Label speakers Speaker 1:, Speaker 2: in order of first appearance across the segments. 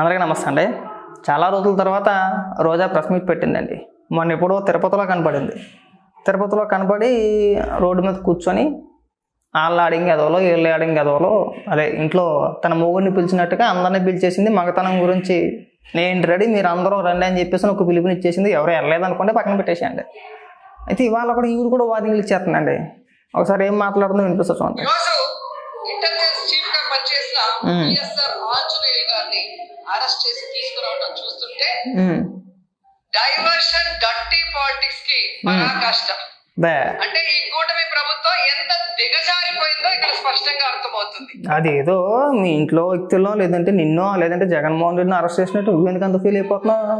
Speaker 1: అందరికీ నమస్తే అండి. చాలా రోజుల తర్వాత రోజా ప్రెస్ మీట్ పెట్టిందండి. మొన్న ఎప్పుడో తిరుపతిలో కనపడింది తిరుపతిలో కనపడి రోడ్డు మీద కూర్చొని వాళ్ళు ఆడింగ్ ఎదవలో వీళ్ళు ఆడింగ్ ఎదవలో అదే ఇంట్లో తన మొగుడిని పిలిచినట్టుగా అందరినీ పిలిచేసింది. మగతనం గురించి నేను రెడీ మీరు అందరూ రండి అని చెప్పేసి ఒక పిలుపుని ఇచ్చేసింది. ఎవరు వెళ్ళలేదు అనుకుంటే పక్కన పెట్టేసేయండి. అయితే ఇవాళ కూడా ఈవిడ కూడా వార్నింగ్లు ఇచ్చేస్తుందండి. ఒకసారి ఏం మాట్లాడుతుందో వినిపిస్తుంది చూడండి.
Speaker 2: అరెస్ట్ చేసి తీసుకురావడం చూస్తుంటే డైవర్షన్ డర్టీ పాలిటిక్స్కి పరాకాష్ట.
Speaker 1: బే.
Speaker 2: అంటే ఈ కూటమి ప్రభుత్వం ఎంత దిగజారిపోయిందో ఇక్కడ స్పష్టంగా అర్థమవుతుంది.
Speaker 1: అది ఏదో మీ ఇంట్లో వ్యక్తుల్లో లేదంటే నిన్నో లేదంటే జగన్మోహన్ రెడ్డిని అరెస్ట్ చేసినట్టు నువ్వు ఎందుకు అంత ఫీల్ అయిపోతున్నావు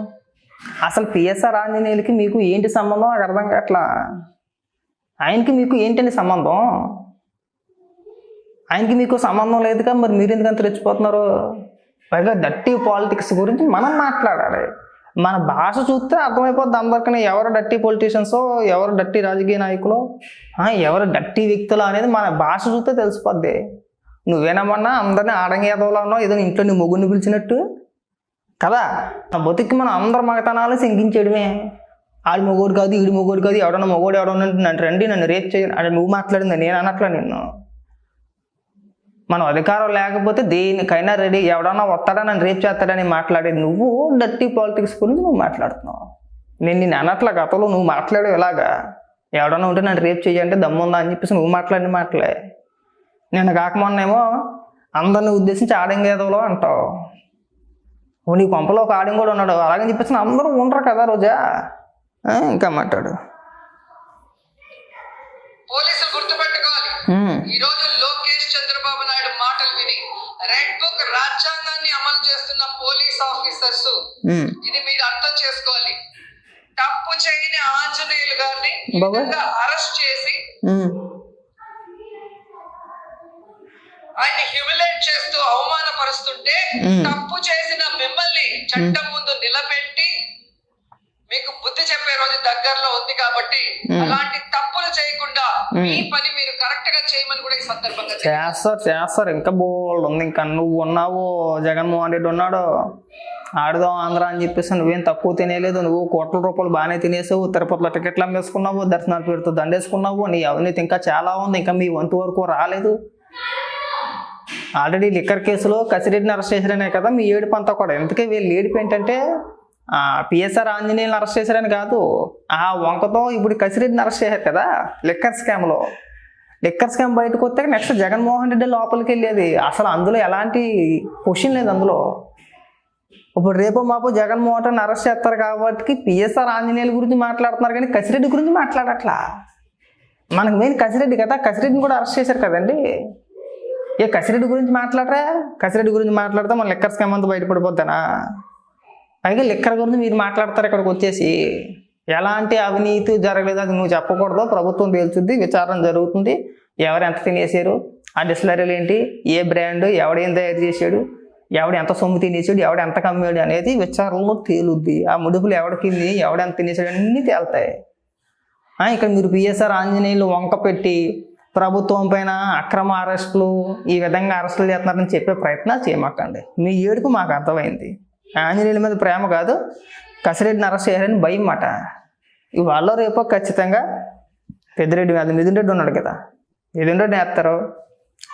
Speaker 1: అసలు పిఎస్ఆర్ ఆంజనేయులకి మీకు ఏంటి సంబంధం? నాకు అర్థం కావట్లా. ఆయనకి మీకు ఏంటండి సంబంధం? ఆయనకి మీకు సంబంధం లేదుగా మరి మీరు ఎందుకు అంత రెచ్చిపోతున్నారు? పైగా డట్టి పాలిటిక్స్ గురించి మనం మాట్లాడాలి. మన భాష చూస్తే అర్థమైపోద్ది అందరికీ. ఎవరు డట్టి పొలిటీషియన్సో ఎవరు డట్టి రాజకీయ నాయకులు ఎవరు డట్టి వ్యక్తులు అనేది మన భాష చూస్తే తెలిసిపోద్ది. నువ్వేనమన్నా అందరినీ ఆడంగేదవలో ఉన్నావు? ఏదో ఇంట్లో నీ మొగ్గుని పిలిచినట్టు? కదా? నా బతుక్కి మనం అందరు మగతనాలు శంకించడమే ఆడి మొగోడు కాదు ఈడు మొగోడు కాదు ఎవడన్నా మొగోడు ఎవడన్నా నన్ను రండి నన్ను రేప్ చేయండి. అంటే నువ్వు మాట్లాడింది నేను అనట్లా నిన్ను. మనం అధికారం లేకపోతే దేనికైనా రెడీ ఎవడన్నా వస్తాడా నన్ను రేప్ చేస్తాడని మాట్లాడేది నువ్వు డర్టీ పాలిటిక్స్ గురించి నువ్వు మాట్లాడుతున్నావు. నేను నేను అనట్ల గతంలో నువ్వు మాట్లాడే ఇలాగా. ఎవడన్నా ఉంటే నన్ను రేప్ చేయంటే దమ్ముందా అని చెప్పేసి నువ్వు మాట్లాడిన మాటలే. నేను కాకమొన్నేమో అందరిని ఉద్దేశించి ఆడంగేదోలో అంటావు. నీ కొంపలో ఒక ఆడిం కూడా ఉన్నాడు అలాగని చెప్పేసి అందరూ ఉండరు కదా రోజా. ఇంకా మాట్లాడు.
Speaker 2: పోలీసులు గుర్తుపెట్టుకోవాలి. ఈ రోజు లోకేష్ చంద్రబాబు నాయుడు మాటలు విని రాజ్యాంగాన్ని అమలు చేస్తున్న పోలీస్ ఆఫీసర్స్. ఇది మీరు అర్థం చేసుకోవాలి తప్పు చేయని ఆంజనేయులు గారిని అరెస్ట్ చేసి
Speaker 1: ఉమ్.
Speaker 2: ఆయన్ని హ్యూమిలేట్ చేస్తూ అవమానపరుస్తుంటే. తప్పు చేసిన మిమ్మల్ని చట్టం ముందు నిలబెట్టి మీకు బుద్ధి చెప్పే రోజు దగ్గరలో ఉంది కాబట్టి. అలాంటి తప్పులు చేయకుండా మీ పని మీరు కరెక్ట్గా చేయమని కూడా ఈ సందర్భంగా
Speaker 1: చేస్తారు చేస్తారు. ఇంకా బోల్డ్ ఉంది. ఇంకా నువ్వు ఉన్నావు జగన్మోహన్ రెడ్డి ఉన్నాడు. ఆడుదాం ఆంధ్ర అని చెప్పేసి నువ్వేం తక్కువ తినేలేదు. నువ్వు కోట్ల రూపాయలు బాగానే తినేసావు. తిరుపతిలో టికెట్లు అమ్మేసుకున్నావు దర్శనాలు పేరుతో దండేసుకున్నావు. నీ అవినీతి ఇంకా చాలా ఉంది. ఇంకా మీ వంతు వరకు రాలేదు. ఆల్రెడీ లిక్కర్ కేసులో కసిరెడ్డిని అరెస్ట్ చేశారనే కదా మీ ఏడుపు అంతా కూడా. ఎందుకే వీళ్ళు ఏడుపు ఏంటంటే పిఎస్ఆర్ ఆంజనేయులను అరెస్ట్ చేశారని కాదు. ఆ వంకతో ఇప్పుడు కసిరెడ్డిని అరెస్ట్ చేశారు కదా లిక్కర్ స్కామ్లో లిక్కర్ స్కామ్ బయటకు వస్తే నెక్స్ట్ జగన్మోహన్ రెడ్డి లోపలికి వెళ్ళేది. అసలు అందులో ఎలాంటి క్వశ్చన్ లేదు అందులో. ఇప్పుడు రేపు మాపు జగన్మోహన్ రెడ్డిని అరెస్ట్ చేస్తారు కాబట్టి పిఎస్ఆర్ ఆంజనేయుల గురించి మాట్లాడుతున్నారు కానీ కసిరెడ్డి గురించి మాట్లాడట్లా? మనకు మెయిన్ కసిరెడ్డి కదా కసిరెడ్డిని కూడా అరెస్ట్ చేశారు కదండి. ఏ కసిరెడ్డి గురించి మాట్లాడరా? కసిరెడ్డి గురించి మాట్లాడితే మన లిక్కర్ స్కామ్ అంతా బయటపడిపోతానా పైగా లిక్కర్ గురించి మీరు మాట్లాడతారు ఇక్కడికి వచ్చేసి. ఎలాంటి అవినీతి జరగలేదు నువ్వు చెప్పకూడదు. ప్రభుత్వం పేల్చుద్ది విచారణ జరుగుతుంది. ఎవరు ఎంత తినేసారు ఆ డిస్లరీలు ఏంటి ఏ బ్రాండ్ ఎవడేం తయారు చేశాడు ఎవడు ఎంత సొమ్ము తినేసాడు ఎవడు ఎంత కమ్మాడు అనేది విచారణలో తేలుద్ది. ఆ ముడుపులు ఎవడికి ఎవడు ఎంత తినేసాడు అన్నీ తేలుతాయి. ఇక్కడ మీరు పిఎస్ఆర్ ఆంజనేయులు వంక పెట్టి ప్రభుత్వం పైన అక్రమ అరెస్టులు ఈ విధంగా అరెస్టులు చేస్తున్నారని చెప్పే ప్రయత్నాలు చేయమాకండి. మీ ఏడుపు మాకు అర్థమైంది. ఆంజనేయుల మీద ప్రేమ కాదు కసిరెడ్డిని అరెస్ట్ చేయాలని భయం మాట ఇవాళ రేపో ఖచ్చితంగా పెద్దిరెడ్డి అది మిథున్ రెడ్డి ఉన్నాడు కదా. మిథున్ రెడ్డి వేస్తారు.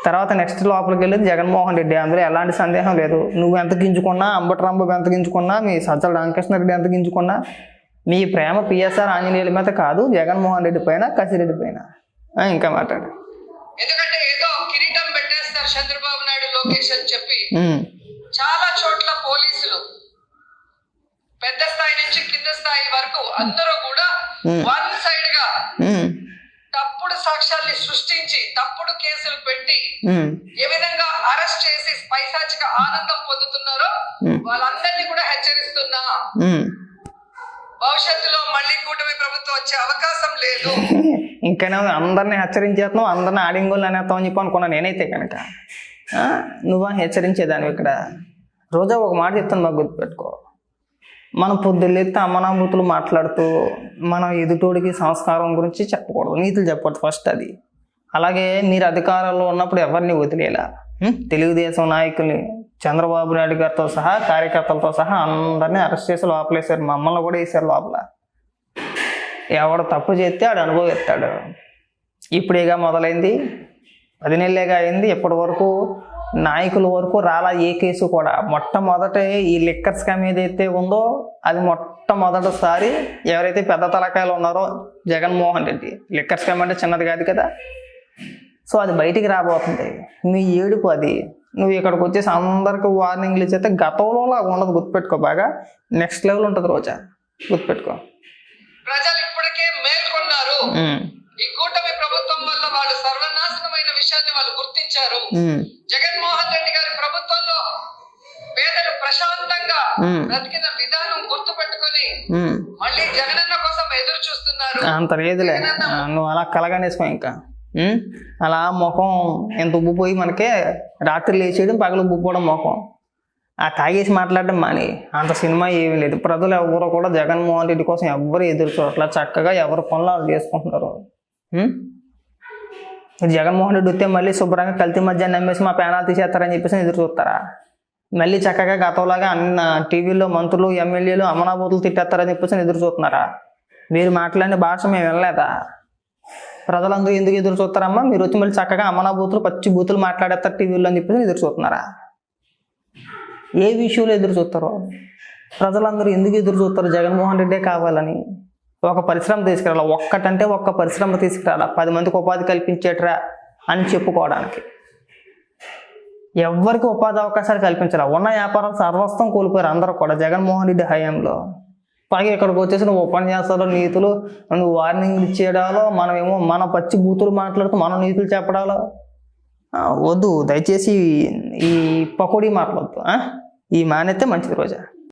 Speaker 1: తర్వాత నెక్స్ట్ లోపలికి వెళ్ళేది జగన్మోహన్ రెడ్డి. అందులో ఎలాంటి సందేహం లేదు. నువ్వు ఎంత గింజుకున్నా అంబటరాంబాబు ఎంత గింజుకున్నా మీ సజ్జల రామకృష్ణారెడ్డి ఎంత గింజుకున్నా మీ ప్రేమ పిఎస్ఆర్ ఆంజనేయుల మీద కాదు జగన్మోహన్ రెడ్డి పైన కసిరెడ్డి పైన. ఇంకా మాట్లాడు.
Speaker 2: ఎందుకంటే ఏదో కిరీటం పెట్టేస్తారు చంద్రబాబు నాయుడు లోకేష్ అని చెప్పి. చాలా చోట్ల పెద్ద స్థాయి నుంచి కింద స్థాయి వరకు అందరూ కూడా. వన్
Speaker 1: సైడ్గా
Speaker 2: తప్పుడు సాక్ష్యాల్ని సృష్టించి తప్పుడు కేసులు పెట్టి ఏ విధంగా అరెస్ట్ చేసి పైశాచిక ఆనందం పొందుతున్నారో. వాళ్ళందరినీ కూడా హెచ్చరిస్తున్నా. భవిష్యత్తులో మళ్ళీ కూటమి ప్రభుత్వం వచ్చే అవకాశం లేదు.
Speaker 1: ఇంకనే అందరిని హెచ్చరించేస్తున్నావు అందరిని ఆడింగోళ్ళు అనేస్తావు అని చెప్పి అనుకున్నా నేనైతే కనుక. నువ్వా హెచ్చరించేదాన్ని ఇక్కడ? రోజా ఒక మాట చెప్తాను మాకు గుర్తుపెట్టుకో. మనం పొద్దులేస్తే అమ్మనామృతులు మాట్లాడుతూ మనం ఎదుటోడికి సంస్కారం గురించి చెప్పకూడదు. నీతులు చెప్పకూడదు ఫస్ట్ అది. అలాగే మీరు అధికారంలో ఉన్నప్పుడు ఎవరిని వదిలేలా? తెలుగుదేశం నాయకుల్ని చంద్రబాబు నాయుడు గారితో సహా కార్యకర్తలతో సహా అందరినీ అరెస్ట్ చేసి లోపలేశారు. మమ్మల్ని కూడా వేసారు లోపల. ఎవడు తప్పు చేస్తే ఆడు అనుభవిస్తాడు. ఇప్పుడేగా మొదలైంది? పది నెలలేగా అయింది. ఇప్పటి వరకు నాయకుల వరకు రాలా ఏ కేసు కూడా. మొట్టమొదట ఈ లిక్కర్ స్కామ్ ఏదైతే ఉందో అది మొట్టమొదటిసారి ఎవరైతే పెద్ద తలకాయలు ఉన్నారో జగన్మోహన్ రెడ్డి. లిక్కర్ స్కామ్ అంటే చిన్నది కాదు కదా. సో అది బయటికి రాబోతుంది. నీ ఏడుపు అది. నువ్వు ఇక్కడికి వచ్చేసి అందరికి వార్నింగ్లు ఇచ్చేస్తే గతంలో లాగా ఉండదు. గుర్తుపెట్టుకో బాగా. నెక్స్ట్ లెవెల్ ఉంటుంది రోజా. గుర్తుపెట్టుకో.
Speaker 2: ప్రజలు ఇప్పటికే మేల్కొన్నారు.
Speaker 1: ఉమ్,
Speaker 2: ఈ కూటమి ప్రభుత్వం వల్ల వాళ్ళు సర్వనాశనమైన విషయాన్ని వాళ్ళు గుర్తించారు.
Speaker 1: ఉమ్,
Speaker 2: బ్రతికిన విధానం. మళ్ళీ జగనన్న కోసం ఎదురు చూస్తున్నారు.
Speaker 1: అంత లేదులే. నువ్వు అలా కలగనేసుకో ఇంకా? అలా ముఖం ఎంత ఉబ్బిపోయి మనకే రాత్రి లేచేయడం పగలు ఉబ్బిపోవడం ముఖం. ఆ తాగేసి మాట్లాడడం మాని. అంత సినిమా ఏమీ లేదు. ప్రజలు ఎవరు కూడా జగన్మోహన్ రెడ్డి కోసం ఎవ్వరు ఎదురు చూడట్లా చక్కగా ఎవరి పనులు వాళ్ళు చేసుకుంటున్నారు. జగన్మోహన్ రెడ్డి వస్తే మళ్ళీ శుభ్రంగా కల్తీ మధ్య నమ్మేసి మా పేనాలు తీసేస్తారని చెప్పేసి ఎదురు చూస్తారా? మళ్ళీ చక్కగా గతంలాగా అన్న టీవీలో మంత్రులు ఎమ్మెల్యేలు అమనాబూతులు తిట్టేస్తారని చెప్పేసి ఎదురు చూస్తున్నారా? మీరు మాట్లాడిన భాష మేము వెళ్ళలేదా ప్రజలందరూ ఎందుకు ఎదురు చూస్తారమ్మా? మీరు వచ్చి మళ్ళీ చక్కగా అమనాబూతులు పచ్చి బూతులు మాట్లాడేస్తారు టీవీలో అని చెప్పేసి ఎదురు చూస్తున్నారా? ఏ విషయంలో ఎదురు చూస్తారో? ప్రజలందరూ ఎందుకు ఎదురు చూస్తారు? జగన్మోహన్ రెడ్డే కావాలని ఒక పరిశ్రమ తీసుకురాలా? ఒక్కటంటే ఒక్క పరిశ్రమ తీసుకురాలా? పది మందికి ఉపాధి కల్పించేట్రా అని చెప్పుకోవడానికి. ఎవ్వరికి ఉపాధి అవకాశాలు కల్పించాల. ఉన్న వ్యాపారం సర్వస్వం కోల్పోయారు అందరూ కూడా. జగన్మోహన్ రెడ్డి హయాంలో. పైగా ఇక్కడికి వచ్చేసి నువ్వు ఉపన్యాసాలు నీతులు నువ్వు వార్నింగ్ ఇచ్చేయడాలో మనమేమో మన పచ్చి బూతులు మాట్లాడుతూ మనం నీతులు చెప్పడాలో. వద్దు. దయచేసి ఈ పకోడీ మాట్లాడద్దు. ఈ మానేస్తే మంచిది రోజా.